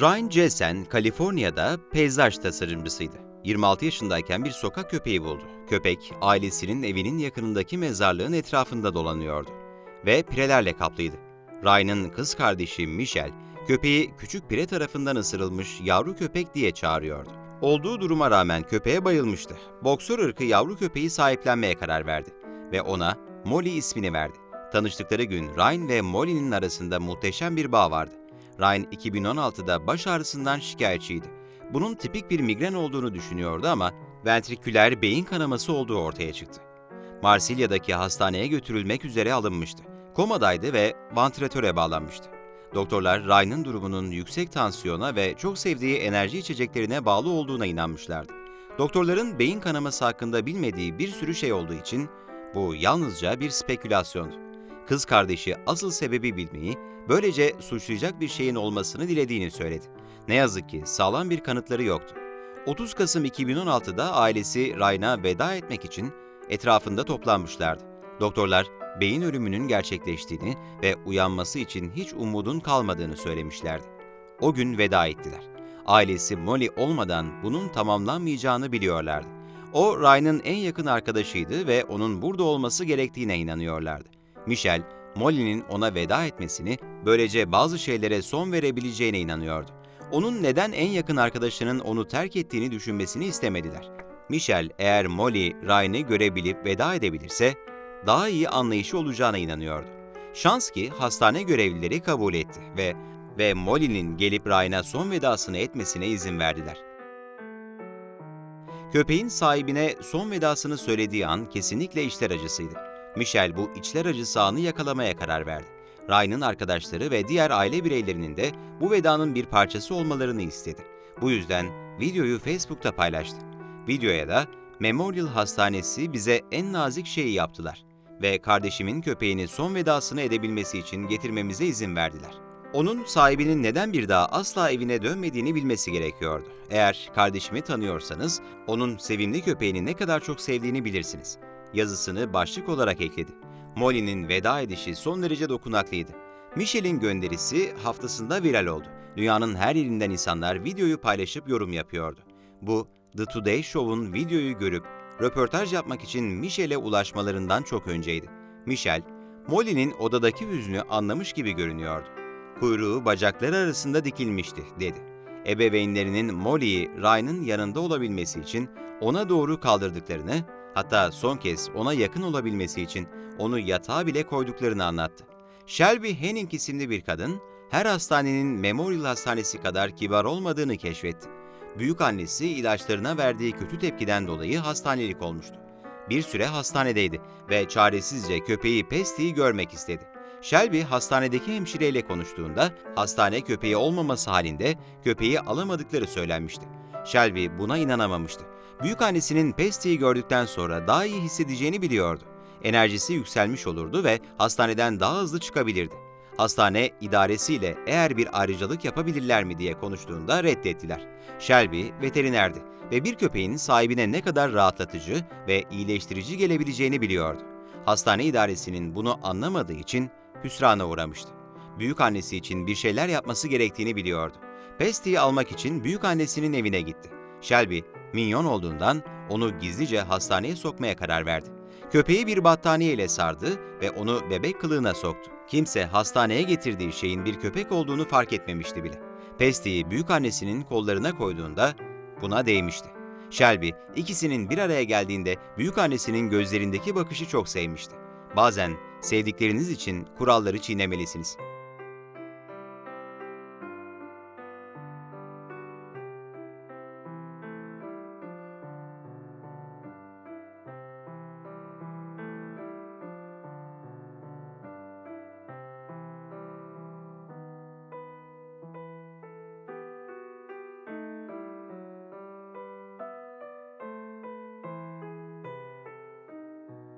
Ryan Jessen, Kaliforniya'da peyzaj tasarımcısıydı. 26 yaşındayken bir sokak köpeği buldu. Köpek, ailesinin evinin yakınındaki mezarlığın etrafında dolanıyordu ve pirelerle kaplıydı. Ryan'ın kız kardeşi Michelle, köpeği küçük pire tarafından ısırılmış yavru köpek diye çağırıyordu. Olduğu duruma rağmen köpeğe bayılmıştı. Boksör ırkı yavru köpeği sahiplenmeye karar verdi ve ona Molly ismini verdi. Tanıştıkları gün Ryan ve Molly'nin arasında muhteşem bir bağ vardı. Ryan 2016'da baş ağrısından şikayetçiydi. Bunun tipik bir migren olduğunu düşünüyordu ama ventriküler beyin kanaması olduğu ortaya çıktı. Marsilya'daki hastaneye götürülmek üzere alınmıştı. Komadaydı ve vantilatöre bağlanmıştı. Doktorlar Ryan'ın durumunun yüksek tansiyona ve çok sevdiği enerji içeceklerine bağlı olduğuna inanmışlardı. Doktorların beyin kanaması hakkında bilmediği bir sürü şey olduğu için bu yalnızca bir spekülasyondu. Kız kardeşi asıl sebebi bilmeyi, böylece suçlayacak bir şeyin olmasını dilediğini söyledi. Ne yazık ki sağlam bir kanıtları yoktu. 30 Kasım 2016'da ailesi Ryan'a veda etmek için etrafında toplanmışlardı. Doktorlar beyin ölümünün gerçekleştiğini ve uyanması için hiç umudun kalmadığını söylemişlerdi. O gün veda ettiler. Ailesi Molly olmadan bunun tamamlanmayacağını biliyorlardı. O Ryan'ın en yakın arkadaşıydı ve onun burada olması gerektiğine inanıyorlardı. Michelle, Molly'nin ona veda etmesini, böylece bazı şeylere son verebileceğine inanıyordu. Onun neden en yakın arkadaşının onu terk ettiğini düşünmesini istemediler. Michelle eğer Molly, Ryan'ı görebilip veda edebilirse, daha iyi anlayışı olacağına inanıyordu. Şans ki hastane görevlileri kabul etti ve ve Molly'nin gelip Ryan'a son vedasını etmesine izin verdiler. Köpeğin sahibine son vedasını söylediği an kesinlikle içler acısıydı. Michelle bu içler acısı anı yakalamaya karar verdi. Ryan'ın arkadaşları ve diğer aile bireylerinin de bu vedanın bir parçası olmalarını istedi. Bu yüzden videoyu Facebook'ta paylaştı. Videoya da Memorial Hastanesi bize en nazik şeyi yaptılar ve kardeşimin köpeğini son vedasını edebilmesi için getirmemize izin verdiler. Onun sahibinin neden bir daha asla evine dönmediğini bilmesi gerekiyordu. Eğer kardeşimi tanıyorsanız, onun sevimli köpeğini ne kadar çok sevdiğini bilirsiniz. Yazısını başlık olarak ekledi. Molly'nin veda edişi son derece dokunaklıydı. Michelle'in gönderisi haftasında viral oldu. Dünyanın her yerinden insanlar videoyu paylaşıp yorum yapıyordu. Bu, The Today Show'un videoyu görüp röportaj yapmak için Michelle'e ulaşmalarından çok önceydi. Michelle, Molly'nin odadaki hüznü anlamış gibi görünüyordu. Kuyruğu bacakları arasında dikilmişti, dedi. Ebeveynlerinin Molly'yi Ryan'ın yanında olabilmesi için ona doğru kaldırdıklarını, hatta son kez ona yakın olabilmesi için onu yatağa bile koyduklarını anlattı. Shelby Henning isimli bir kadın, her hastanenin Memorial Hastanesi kadar kibar olmadığını keşfetti. Büyük annesi ilaçlarına verdiği kötü tepkiden dolayı hastanelik olmuştu. Bir süre hastanedeydi ve çaresizce köpeği Pesti'yi görmek istedi. Shelby hastanedeki hemşireyle konuştuğunda hastane köpeği olmaması halinde köpeği alamadıkları söylenmişti. Shelby buna inanamamıştı. Büyük annesinin Pesti'yi gördükten sonra daha iyi hissedeceğini biliyordu. Enerjisi yükselmiş olurdu ve hastaneden daha hızlı çıkabilirdi. Hastane idaresiyle eğer bir ayrıcalık yapabilirler mi diye konuştuğunda reddettiler. Shelby veterinerdi ve bir köpeğin sahibine ne kadar rahatlatıcı ve iyileştirici gelebileceğini biliyordu. Hastane idaresinin bunu anlamadığı için hüsrana uğramıştı. Büyük annesi için bir şeyler yapması gerektiğini biliyordu. Pesti'yi almak için büyük annesinin evine gitti. Shelby, minyon olduğundan onu gizlice hastaneye sokmaya karar verdi. Köpeği bir battaniye ile sardı ve onu bebek kılığına soktu. Kimse hastaneye getirdiği şeyin bir köpek olduğunu fark etmemişti bile. Pesti'yi büyük annesinin kollarına koyduğunda buna değmişti. Shelby ikisinin bir araya geldiğinde büyük annesinin gözlerindeki bakışı çok sevmişti. Bazen sevdikleriniz için kuralları çiğnemelisiniz.